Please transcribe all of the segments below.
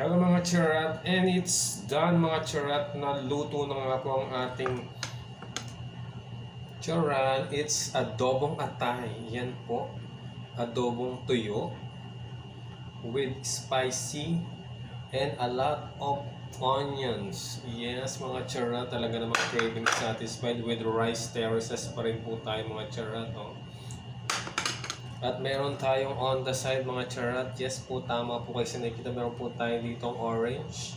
Hello mga charat, and it's done mga charat na luto na nga po ang ating charan. It's adobong atay. Yan po. Adobong tuyo with spicy and a lot of onions. Yes, mga charat, talaga namang craving satisfied with rice terraces pa rin po tayo mga charat. Oh. At meron tayong on the side mga charat. Yes po, tama po kasi nakikita. Meron po tayo ditong orange.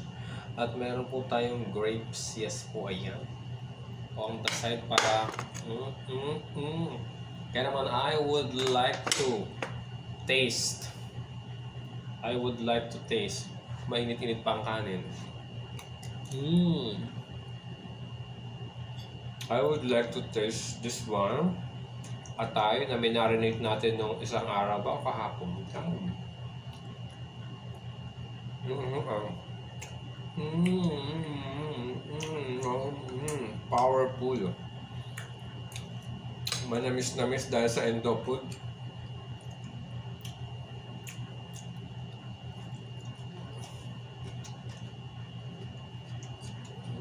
At meron po tayong grapes. Yes po, ayan. On the side para... Mm, mm, mm. Kaya naman, I would like to taste. I would like to taste. Mainit-init pa ang kanin. Mm. I would like to taste this one atay na minarinate natin nung isang araw ba o kahapon. Mm. Mm, ah. Mm, mm, mm, oh, mm, powerful. Manamis-namis dahil sa endo food.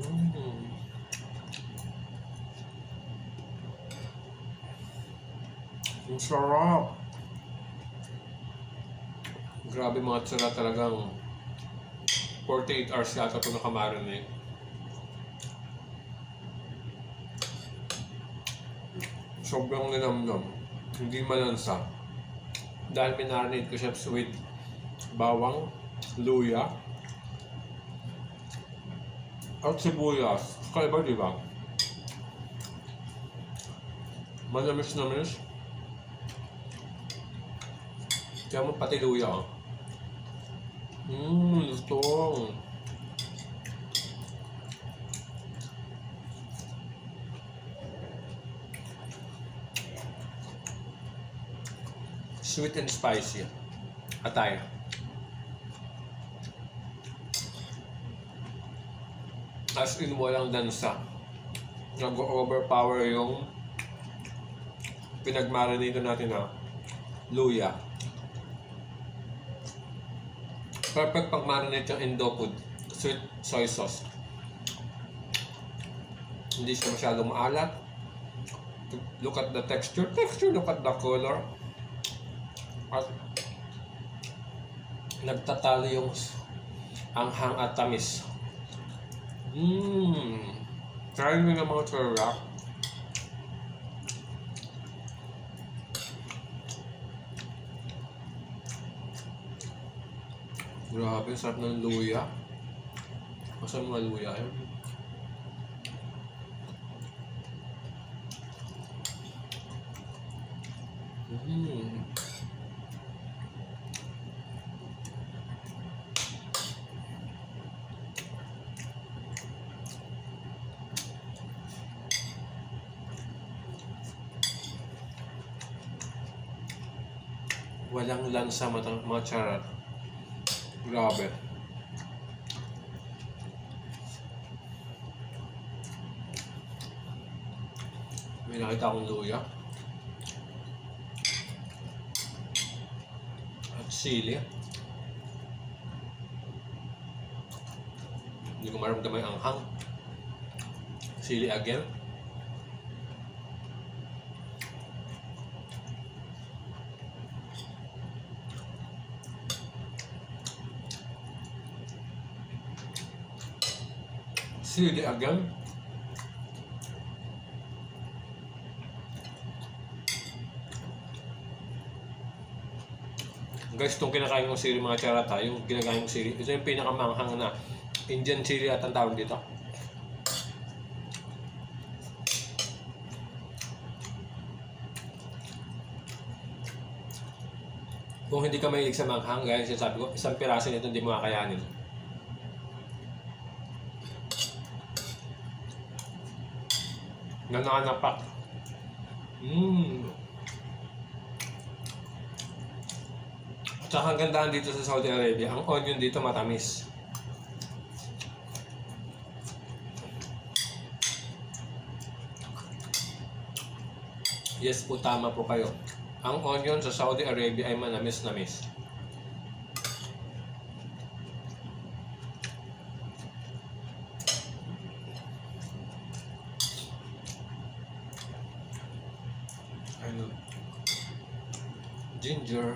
Mm. Ang sarap. Grabe mga tsura talagang 48 hours yata ito nakamarinate. Sobrang linamnam. Hindi malansa. Dahil minarinate ko siya with bawang, luya, at sibuyas. Kaiba, di ba? Manamis-namis. Kaya mo pati oh. Mmm, lutong. Sweet and spicy. Atay. As in, walang dansa. Nag-overpower yung pinagmarinate natin na luya. Perfect pag marinate yung Indo food. Sweet soy sauce. Hindi siya masyadong maalat. Look at the texture. Texture, look at the color. At nagtatalo yung anghang at tamis. Mmm. Try nyo na mga sarap. Grabe, sarap ng luya. Masarap mga luya yun. Mm. Walang lansa mga charat. Grabe. May nakita akong luya. At sili. Hindi ko maramdaman yung anghang. Sili again. Sili again. Guys, itong kinakain kong sili mga charata, yung ginagain kong sili, ito yung pinakamanghang na Indian chili at ang tawag dito. Kung hindi ka mahilig sa manghang, yung sinasabi ko, isang piraso nito hindi mo kakayanin. Nananapak. Mmm. Tsaka ang gandaan dito sa Saudi Arabia, ang onion dito matamis. Yes po, tama po kayo. Ang onion sa Saudi Arabia ay manamis-namis. Ginger.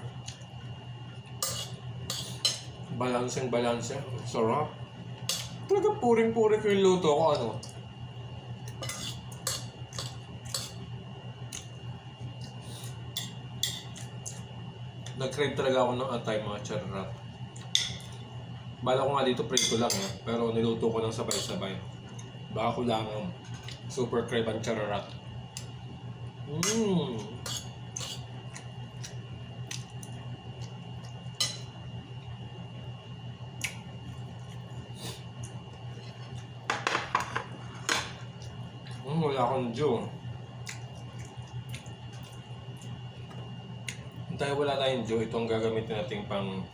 Balanseng balanse. Sarap. Talaga puring-puring ko yung luto ko ano. Nag-crave talaga ako ng atay mga charrat. Bala ko nga dito prito lang eh, pero niluto ko lang sabay-sabay. Baka ko lang ang super crave ang chararat. Mmm. Mm, wala akong Diyo. Dahil wala tayong Diyo, itong gagamitin natin pang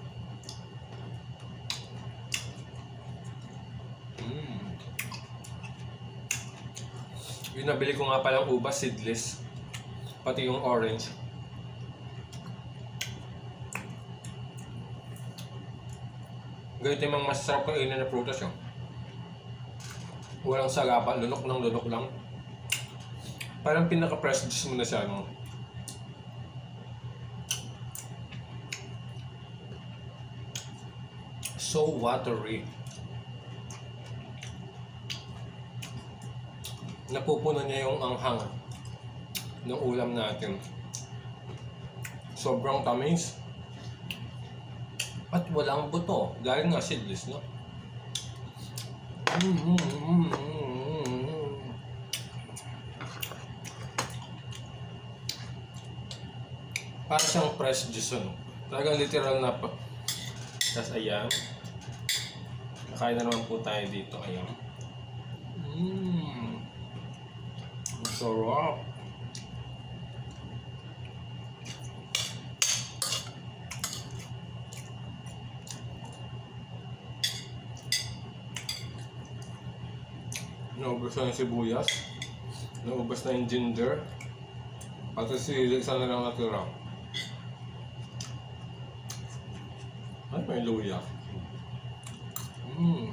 Mm. Yung nabili ko nga palang ubas, seedless. Pati yung orange. Ganito yung mga masarap kainin na prutas yun. Walang sagapa, lunok ng lunok lang. Parang pinaka-fresh juice mo na siya, no? So watery. Napupunan niya yung anghang ng ulam natin. Sobrang tamis. At walang buto. Dahil nga seedless, no? Mm, mm, mm, mm, mm. Para siyang fresh juice, ano? Talagang literal na pa. Tapos ayan. Kakain na naman po tayo dito. Ayan. Mmm. Ang sarap. Naubos na yung sibuyas. Naubos na yung ginger. Pati sili, isa na lang natira. Luya. Mmm.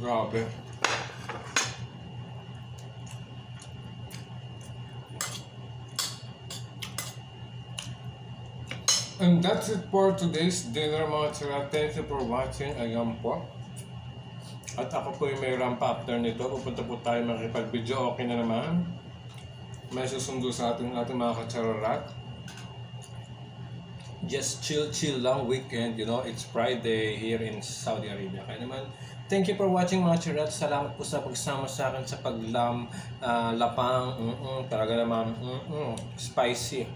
Grabe. And that's it for today's dinner mga tsura. Thank you for watching. Ayan po. At ako po yung may ramp after nito. Pupunta po tayo makipag-video. Okay na naman. May susundo sa ating ating mga katsararat. Just chill, chill lang weekend. You know, it's Friday here in Saudi Arabia. Kaya naman, thank you for watching mga charat. Salamat po sa pagsama sa akin sa paglam, ah, lapang, mm talaga naman, mm spicy.